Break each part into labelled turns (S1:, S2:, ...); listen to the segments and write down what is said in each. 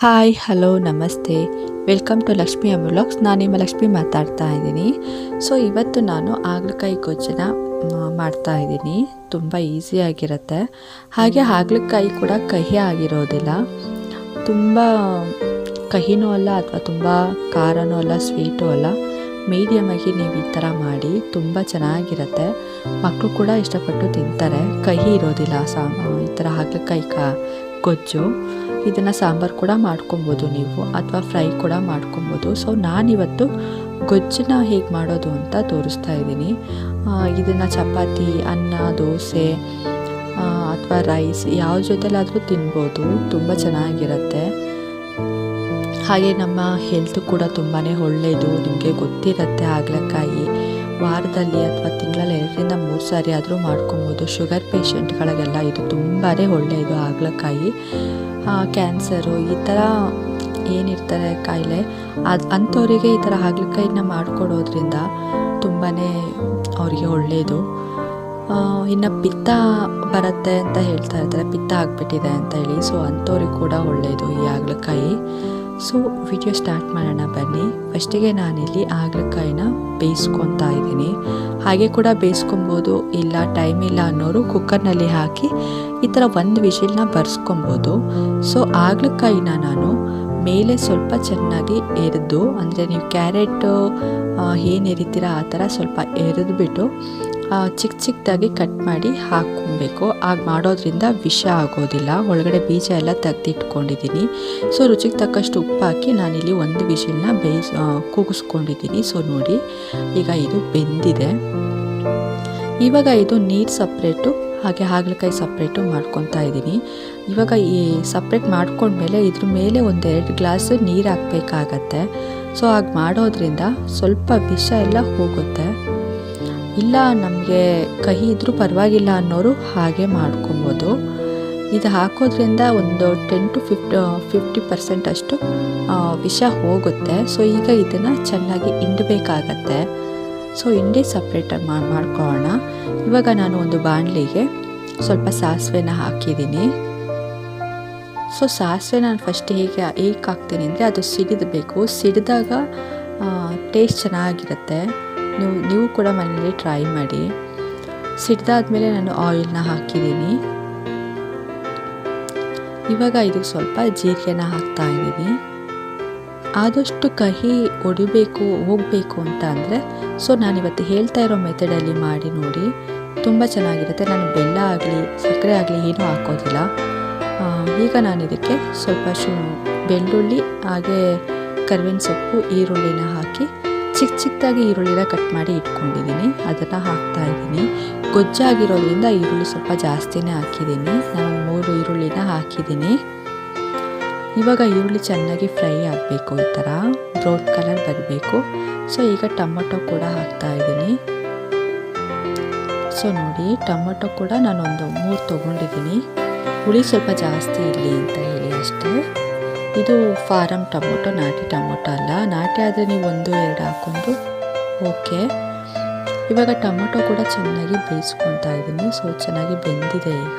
S1: Hi hello ನಮಸ್ತೆ welcome to Lakshmi vlogs ನಾನು ನಿಮ್ಮ ಲಕ್ಷ್ಮಿ ಮಾತಾಡ್ತಾ ಇದ್ದೀನಿ. ಸೊ ಇವತ್ತು ನಾನು ಹಾಗಲಕಾಯಿ ಗೊಜ್ಜನ ಮಾಡ್ತಾ ಇದ್ದೀನಿ. ತುಂಬ ಈಸಿಯಾಗಿರುತ್ತೆ ಹಾಗೆ ಹಾಗಲಕಾಯಿ ಕೂಡ ಕಹಿ ಆಗಿರೋದಿಲ್ಲ. ತುಂಬ ಕಹಿನೂ ಅಲ್ಲ ಅಥವಾ ತುಂಬ ಖಾರನೂ ಅಲ್ಲ ಸ್ವೀಟೂ ಅಲ್ಲ. ಮೀಡಿಯಮ್ ಆಗಿ ನೀವು ಈ ಥರ ಮಾಡಿ ತುಂಬ ಚೆನ್ನಾಗಿರುತ್ತೆ. ಮಕ್ಕಳು ಕೂಡ ಇಷ್ಟಪಟ್ಟು ತಿಂತಾರೆ. ಕಹಿ ಇರೋದಿಲ್ಲ, ಸಾ ಈ ಥರ ಹಾಗಲಕಾಯಿ ಕಾ, ಗೊಜ್ಜು. ಇದನ್ನು ಸಾಂಬಾರು ಕೂಡ ಮಾಡ್ಕೊಬೋದು ನೀವು, ಅಥವಾ ಫ್ರೈ ಕೂಡ ಮಾಡ್ಕೊಬೋದು. ಸೊ ನಾನಿವತ್ತು ಗೊಜ್ಜನ್ನ ಹೇಗೆ ಮಾಡೋದು ಅಂತ ತೋರಿಸ್ತಾ ಇದ್ದೀನಿ. ಇದನ್ನು ಚಪಾತಿ, ಅನ್ನ, ದೋಸೆ ಅಥವಾ ರೈಸ್ ಯಾವ ಜೊತೆಲಾದರೂ ತಿನ್ಬೋದು. ತುಂಬ ಚೆನ್ನಾಗಿರುತ್ತೆ. ಹಾಗೆ ನಮ್ಮ ಹೆಲ್ತ್ ಕೂಡ ತುಂಬಾ ಒಳ್ಳೆಯದು ನಿಮಗೆ ಗೊತ್ತಿರುತ್ತೆ ಹಾಗಲಕಾಯಿ ವಾರದಲ್ಲಿ ಅಥವಾ ತಿಂಗಳಲ್ಲಿ ಎರಡರಿಂದ ಮೂರು ಸಾರಿ ಆದರೂ ಮಾಡ್ಕೊಬೋದು. ಶುಗರ್ ಪೇಷಂಟ್ಗಳಿಗೆಲ್ಲ ಇದು ತುಂಬಾ ಒಳ್ಳೆಯದು ಹಾಗಲಕಾಯಿ ಕ್ಯಾನ್ಸರು ಈ ಥರ ಏನಿರ್ತಾರೆ ಕಾಯಿಲೆ, ಅದು ಅಂಥವರಿಗೆ ಈ ಥರ ಹಾಗಲಕಾಯಿನ ಮಾಡಿಕೊಡೋದ್ರಿಂದ ತುಂಬಾ ಅವರಿಗೆ ಒಳ್ಳೆಯದು ಇನ್ನು ಪಿತ್ತ ಬರುತ್ತೆ ಅಂತ ಹೇಳ್ತಾ ಇರ್ತಾರೆ, ಪಿತ್ತ ಆಗಿಬಿಟ್ಟಿದೆ ಅಂತ ಹೇಳಿ, ಸೊ ಅಂಥವ್ರಿಗೆ ಕೂಡ ಒಳ್ಳೆಯದು ಈ ಹಾಗಲಕಾಯಿ. ಸೊ ವಿಡಿಯೋ ಸ್ಟಾರ್ಟ್ ಮಾಡೋಣ ಬನ್ನಿ. ಫಸ್ಟಿಗೆ ನಾನಿಲ್ಲಿ ಹಾಗಲಕಾಯಿನ ಬೇಯಿಸ್ಕೊತಾ ಇದ್ದೀನಿ. ಹಾಗೆ ಕೂಡ ಬೇಯಿಸ್ಕೊಬೋದು, ಇಲ್ಲ ಟೈಮ್ ಇಲ್ಲ ಅನ್ನೋರು ಕುಕ್ಕರ್ನಲ್ಲಿ ಹಾಕಿ ಈ ಥರ ಒಂದು ವಿಷಿಲ್ನ ಬರ್ಸ್ಕೊಬೋದು. ಸೊ ಹಾಗಲಕಾಯಿನ ನಾನು ಮೇಲೆ ಸ್ವಲ್ಪ ಚೆನ್ನಾಗಿ ಎರೆದು, ಅಂದರೆ ನೀವು ಕ್ಯಾರೆಟು ಏನು ಎರಿತೀರ ಆ ಥರ ಸ್ವಲ್ಪ ಎರೆದ್ಬಿಟ್ಟು ಚಿಕ್ಕ ಚಿಕ್ಕದಾಗಿ ಕಟ್ ಮಾಡಿ ಹಾಕ್ಕೊಬೇಕು. ಆಗ ಮಾಡೋದ್ರಿಂದ ವಿಷ ಆಗೋದಿಲ್ಲ. ಒಳಗಡೆ ಬೀಜ ಎಲ್ಲ ತೆಗೆದಿಟ್ಕೊಂಡಿದ್ದೀನಿ. ಸೊ, ರುಚಿಗೆ ತಕ್ಕಷ್ಟು ಉಪ್ಪು ಹಾಕಿ ನಾನಿಲ್ಲಿ ಒಂದು ವಿಷನ್ನ ಬೇಯಿಸ್ ಕೂಗಿಸ್ಕೊಂಡಿದ್ದೀನಿ. ಸೊ, ನೋಡಿ, ಈಗ ಇದು ಬೆಂದಿದೆ. ಇವಾಗ ಇದು ನೀರು ಸಪ್ರೇಟು, ಹಾಗೆ ಹಾಗಲಕಾಯಿ ಸಪ್ರೇಟು ಮಾಡ್ಕೊತಾ ಇದ್ದೀನಿ. ಇವಾಗ ಈ ಸಪ್ರೇಟ್ ಮಾಡ್ಕೊಂಡ್ಮೇಲೆ ಇದ್ರ ಮೇಲೆ ಒಂದೆರಡು ಗ್ಲಾಸ್ ನೀರು ಹಾಕಬೇಕಾಗತ್ತೆ. ಸೊ, ಹಾಗೆ ಮಾಡೋದ್ರಿಂದ ಸ್ವಲ್ಪ ವಿಷ ಎಲ್ಲ ಹೋಗುತ್ತೆ. ಇಲ್ಲ, ನಮಗೆ ಕಹಿ ಇದ್ದರೂ ಪರವಾಗಿಲ್ಲ ಅನ್ನೋರು ಹಾಗೆ ಮಾಡ್ಕೊಬೋದು. ಇದು ಹಾಕೋದ್ರಿಂದ ಒಂದು ಟೆನ್ ಟು ಫಿಫ್ಟ್ ಫಿಫ್ಟಿ ಪರ್ಸೆಂಟ್ ಅಷ್ಟು ವಿಷ ಹೋಗುತ್ತೆ. ಸೊ ಈಗ ಇದನ್ನು ಚೆನ್ನಾಗಿ ಹಿಂಡಬೇಕಾಗತ್ತೆ. ಸೊ ಹಿಂಡಿ ಸಪ್ರೇಟಾಗಿ ಮಾಡಿ ಮಾಡ್ಕೊಳ್ಳೋಣ. ಇವಾಗ ನಾನು ಒಂದು ಬಾಣಲಿಗೆ ಸ್ವಲ್ಪ ಸಾಸಿವೆನ ಹಾಕಿದ್ದೀನಿ. ಸೊ ಸಾಸಿವೆ ನಾನು ಫಸ್ಟ್ ಹೇಗೆ ಹೇಗೆ ಹಾಕ್ತೀನಿ ಅಂದರೆ ಅದು ಸಿಡಿದಬೇಕು ಸಿಡಿದಾಗ ಟೇಸ್ಟ್ ಚೆನ್ನಾಗಿರುತ್ತೆ. ನೀವು ನೀವು ಕೂಡ ಮನೆಯಲ್ಲಿ ಟ್ರೈ ಮಾಡಿ. ಸಿಡ್ದಾದ್ಮೇಲೆ ನಾನು ಆಯಿಲ್ನ ಹಾಕಿದ್ದೀನಿ. ಇವಾಗ ಇದಕ್ಕೆ ಸ್ವಲ್ಪ ಜೀರಿಗೆನ ಹಾಕ್ತಾ ಇದ್ದೀನಿ. ಆದಷ್ಟು ಕಹಿ ಹೊಡಿಬೇಕು ಹೋಗಬೇಕು ಅಂತ ಅಂದರೆ ಸೊ ನಾನಿವತ್ತು ಹೇಳ್ತಾ ಇರೋ ಮೆಥಡಲ್ಲಿ ಮಾಡಿ ನೋಡಿ. ತುಂಬ ಚೆನ್ನಾಗಿರುತ್ತೆ. ನಾನು ಬೆಲ್ಲ ಆಗಲಿ, ಸಕ್ಕರೆ ಆಗಲಿ ಏನೂ ಹಾಕೋದಿಲ್ಲ. ಈಗ ನಾನು ಇದಕ್ಕೆ ಸ್ವಲ್ಪ ಶು ಬೆಳ್ಳುಳ್ಳಿ, ಹಾಗೆ ಕರ್ಬೇವಿನ ಸೊಪ್ಪು, ಈರುಳ್ಳಿನ ಹಾಕಿ ಚಿಕ್ಕ ಚಿಕ್ಕದಾಗಿ ಈರುಳ್ಳಿನ ಕಟ್ ಮಾಡಿ ಇಟ್ಕೊಂಡಿದ್ದೀನಿ. ಅದನ್ನು ಹಾಕ್ತಾ ಇದ್ದೀನಿ. ಗೊಜ್ಜಾಗಿರೋದ್ರಿಂದ ಈರುಳ್ಳಿ ಸ್ವಲ್ಪ ಜಾಸ್ತಿನೇ ಹಾಕಿದ್ದೀನಿ. ನಾನು ಮೂರು ಈರುಳ್ಳಿನ ಹಾಕಿದ್ದೀನಿ. ಇವಾಗ ಈರುಳ್ಳಿ ಚೆನ್ನಾಗಿ ಫ್ರೈ ಆಗಬೇಕು ಈ ಥರ. ಬ್ರೌನ್ ಕಲರ್ ಬರಬೇಕು. ಸೊ, ಈಗ ಟೊಮೊಟೊ ಕೂಡ ಹಾಕ್ತಾ ಇದ್ದೀನಿ. ಸೊ, ನೋಡಿ, ಟೊಮೊಟೊ ಕೂಡ ನಾನೊಂದು ಮೂರು ತೊಗೊಂಡಿದ್ದೀನಿ. ಹುಳಿ ಸ್ವಲ್ಪ ಜಾಸ್ತಿ ಇರಲಿ ಅಂತ ಹೇಳಿ ಅಷ್ಟೇ. ಇದು ಫಾರಮ್ ಟೊಮೊಟೊ, ನಾಟಿ ಟೊಮೊಟೊ ಅಲ್ಲ. ನಾಟಿ ಆದರೆ ನೀವು ಒಂದು, ಎರಡು ಹಾಕ್ಕೊಂಡು ಓಕೆ. ಇವಾಗ ಟೊಮೊಟೊ ಕೂಡ ಚೆನ್ನಾಗಿ ಬೇಯಿಸ್ಕೊತಾ ಇದ್ದೀನಿ ಸೊ ಚೆನ್ನಾಗಿ ಬೆಂದಿದೆ ಈಗ.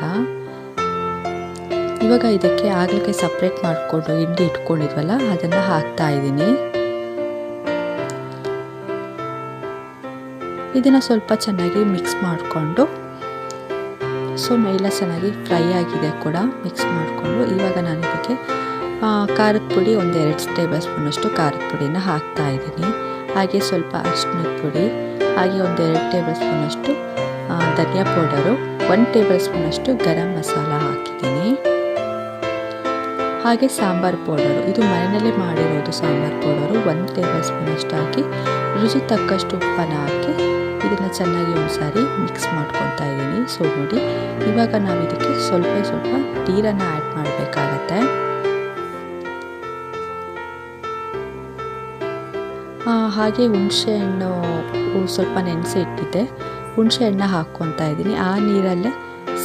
S1: ಇವಾಗ ಇದಕ್ಕೆ ಆಗಲಿಕ್ಕೆ ಸಪ್ರೇಟ್ ಮಾಡಿಕೊಂಡು ಹಿಂಡಿ ಇಟ್ಕೊಂಡಿದ್ವಲ್ಲ, ಅದನ್ನು ಹಾಕ್ತಾ ಇದ್ದೀನಿ ಇದನ್ನು ಸ್ವಲ್ಪ ಚೆನ್ನಾಗಿ ಮಿಕ್ಸ್ ಮಾಡಿಕೊಂಡು, ಸೊ ಎಲ್ಲ ಚೆನ್ನಾಗಿ ಫ್ರೈ ಆಗಿದೆ ಕೂಡ ಮಿಕ್ಸ್ ಮಾಡಿಕೊಂಡು. ಇವಾಗ ನಾನು ಇದಕ್ಕೆ ಖಾರದ ಪುಡಿ ಒಂದು ಎರಡು ಟೇಬಲ್ ಸ್ಪೂನಷ್ಟು ಖಾರದ ಪುಡಿನ ಹಾಕ್ತಾ ಇದ್ದೀನಿ. ಹಾಗೆ ಸ್ವಲ್ಪ ಅರಿಶಿನದ ಪುಡಿ, ಹಾಗೆ ಒಂದು ಎರಡು ಟೇಬಲ್ ಸ್ಪೂನಷ್ಟು ಧನಿಯಾ ಪೌಡರು ಒನ್ ಟೇಬಲ್ ಸ್ಪೂನಷ್ಟು ಗರಂ ಮಸಾಲ ಹಾಕಿದ್ದೀನಿ. ಹಾಗೆ ಸಾಂಬಾರು ಪೌಡರು, ಇದು ಮನೆಯಲ್ಲೇ ಮಾಡಿರೋದು ಸಾಂಬಾರು ಪೌಡರು, ಒಂದು ಟೇಬಲ್ ಸ್ಪೂನಷ್ಟು ಹಾಕಿ, ರುಚಿ ತಕ್ಕಷ್ಟು ಉಪ್ಪನ್ನು ಹಾಕಿ, ಇದನ್ನು ಚೆನ್ನಾಗಿ ಒಂದು ಮಿಕ್ಸ್ ಮಾಡ್ಕೊತಾ ಇದ್ದೀನಿ. ಸೊ ನೋಡಿ, ಇವಾಗ ನಾವು ಇದಕ್ಕೆ ಸ್ವಲ್ಪ ಸ್ವಲ್ಪ ನೀರನ್ನು ಆ್ಯಡ್ ಮಾಡಬೇಕಾಗತ್ತೆ ಹಾಗೆ ಹುಣಸೆ ಹಣ್ಣು ಸ್ವಲ್ಪ ನೆನೆಸಿ ಇಟ್ಟಿದ್ದೆ ಹುಣಸೆ ಹಣ್ಣು ಹಾಕ್ಕೊತಾ ಇದ್ದೀನಿ. ಆ ನೀರಲ್ಲೇ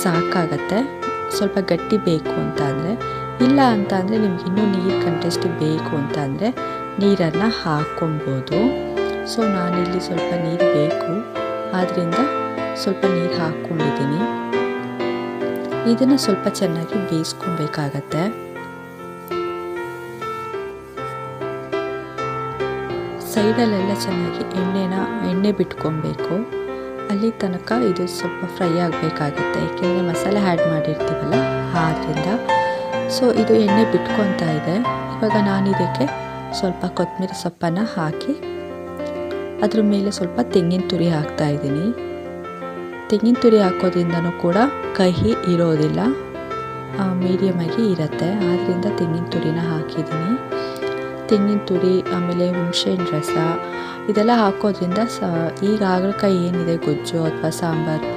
S1: ಸಾಕಾಗತ್ತೆ. ಸ್ವಲ್ಪ ಗಟ್ಟಿ ಬೇಕು ಅಂತ ಅಂದರೆ ಇಲ್ಲ ಅಂತ ಅಂದರೆ ನಿಮ್ಗೆ ಇನ್ನೂ ನೀರು ಕಂಟೆಸ್ಟ್ ಬೇಕು ಅಂತ ಅಂದರೆ ನೀರನ್ನು ಹಾಕ್ಕೊಬೋದು. ಸೊ ನಾನಿಲ್ಲಿ ಸ್ವಲ್ಪ ನೀರು ಬೇಕು. ಆದ್ದರಿಂದ ಸ್ವಲ್ಪ ನೀರು ಹಾಕ್ಕೊಂಡಿದ್ದೀನಿ. ಇದನ್ನು ಸ್ವಲ್ಪ ಚೆನ್ನಾಗಿ ಬೇಯಿಸ್ಕೊಬೇಕಾಗತ್ತೆ. ಸೈಡಲ್ಲೆಲ್ಲ ಚೆನ್ನಾಗಿ ಎಣ್ಣೆನ, ಎಣ್ಣೆ ಬಿಟ್ಕೊಬೇಕು. ಅಲ್ಲಿ ತನಕ ಇದು ಸ್ವಲ್ಪ ಫ್ರೈ ಆಗಬೇಕಾಗುತ್ತೆ. ಏಕೆಂದರೆ ಮಸಾಲೆ ಆ್ಯಡ್ ಮಾಡಿರ್ತೀವಲ್ಲ ಆದ್ದರಿಂದ ಸೊ ಇದು ಎಣ್ಣೆ ಬಿಟ್ಕೊತಾ ಇದೆ. ಇವಾಗ ನಾನು ಇದಕ್ಕೆ ಸ್ವಲ್ಪ ಕೊತ್ತಂಬರಿ ಸೊಪ್ಪನ್ನು ಹಾಕಿ, ಅದ್ರ ಮೇಲೆ ಸ್ವಲ್ಪ ತೆಂಗಿನ ತುರಿ ಹಾಕ್ತಾ ಇದ್ದೀನಿ. ತೆಂಗಿನ ತುರಿ ಹಾಕೋದ್ರಿಂದನೂ ಕೂಡ ಕಹಿ ಇರೋದಿಲ್ಲ. ಮೀಡಿಯಮ್ ಆಗಿ ಇರುತ್ತೆ. ಆದ್ದರಿಂದ ತೆಂಗಿನ ತುರಿನ ಹಾಕಿದ್ದೀನಿ. ತೆಂಗಿನ ತುರಿ, ಆಮೇಲೆ ಹುಣಸೆಹಣ್ಣು ರಸ, ಇದೆಲ್ಲ ಹಾಕೋದ್ರಿಂದ ಸ, ಈಗ ಹಾಗಲಕಾಯಿ ಏನಿದೆ, ಗೊಜ್ಜು ಅಥವಾ ಸಾಂಬಾರು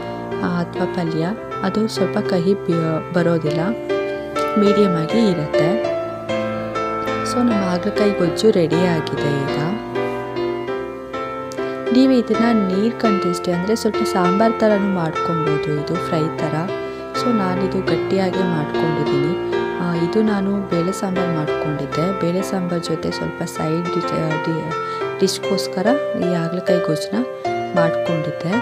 S1: ಅಥವಾ ಪಲ್ಯ, ಅದು ಸ್ವಲ್ಪ ಕಹಿ ಬರೋದಿಲ್ಲ. ಮೀಡಿಯಮ್ ಆಗಿ ಇರುತ್ತೆ. ಸೊ ನಮ್ಮ ಹಾಗಲಕಾಯಿ ಗೊಜ್ಜು ರೆಡಿ ಆಗಿದೆ ಈಗ. ನೀವು ಇದನ್ನು ನೀರು ಕಂಟಿಸ್ಟಿ ಅಂದರೆ ಸ್ವಲ್ಪ ಸಾಂಬಾರು ಥರನೂ ಮಾಡ್ಕೊಬೋದು, ಇದು ಫ್ರೈ ಥರ ಸೊ ನಾನಿದು ಗಟ್ಟಿಯಾಗಿ ಮಾಡ್ಕೊಂಡಿದ್ದೀನಿ ಇದು ನಾನು ಬೇಳೆ ಸಾಂಬಾರು ಮಾಡಿಕೊಂಡಿದ್ದೆ. ಬೇಳೆ ಸಾಂಬಾರು ಜೊತೆ ಸ್ವಲ್ಪ ಸೈಡ್ ಡಿಶ್ಗೋಸ್ಕರ ಈ ಹಾಗಲಕಾಯಿ ಗೊಜ್ಜನ್ನ ಮಾಡಿಕೊಂಡಿದ್ದೆ.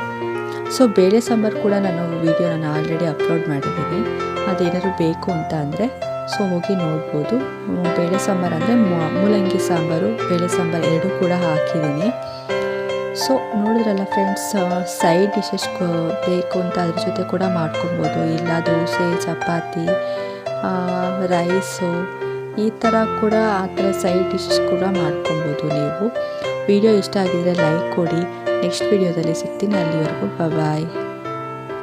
S1: ಸೊ ಬೇಳೆ ಸಾಂಬಾರು ಕೂಡ ನಾನು ವೀಡಿಯೋ ನಾನು ಆಲ್ರೆಡಿ ಅಪ್ಲೋಡ್ ಮಾಡಿದ್ದೀನಿ. ಅದೇನಾದರೂ ಬೇಕು ಅಂತ ಅಂದರೆ ಸೊ ಹೋಗಿ ನೋಡ್ಬೋದು. ಬೇಳೆ ಸಾಂಬಾರು ಅಂದರೆ ಮೂಲಂಗಿ ಸಾಂಬಾರು, ಬೇಳೆ ಸಾಂಬಾರು ಎರಡೂ ಕೂಡ ಹಾಕಿದ್ದೀನಿ. ಸೊ ನೋಡಿದ್ರಲ್ಲ ಫ್ರೆಂಡ್ಸ್ ಸೈಡ್ ಡಿಶಸ್ ಬೇಕು ಅಂತ ಅದ್ರ ಜೊತೆ ಕೂಡ ಮಾಡ್ಕೊಬೋದು. ಇಲ್ಲ ದೋಸೆ ಚಪಾತಿ ರೈಸು ಈ ಥರ ಕೂಡ ಆ ಥರ ಸೈಡ್ ಡಿಶಸ್ ಕೂಡ ಮಾಡ್ಕೊಬೋದು ನೀವು. ವಿಡಿಯೋ ಇಷ್ಟ ಆಗಿದ್ದರೆ ಲೈಕ್ ಕೊಡಿ. ನೆಕ್ಸ್ಟ್ ವಿಡಿಯೋದಲ್ಲಿ ಸಿಗ್ತೀನಿ. ಅಲ್ಲಿವರೆಗೂ ಬಾಯ್.